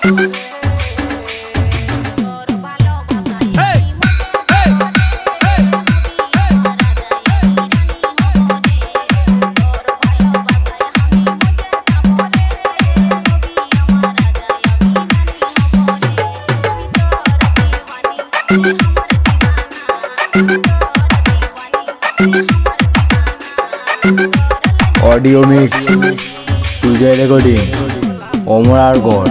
audio mix Sujoy recording অমরার গড়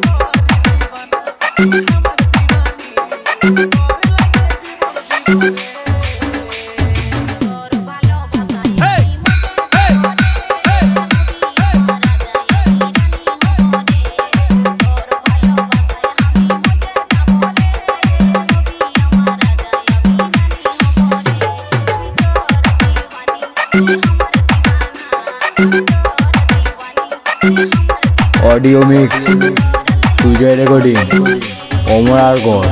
audio mix Sujoy recording Amrargarh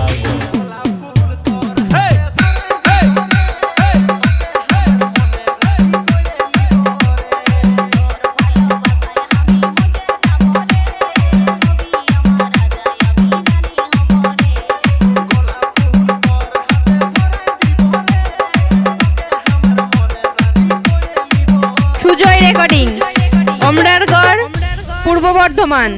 Purba Bardhaman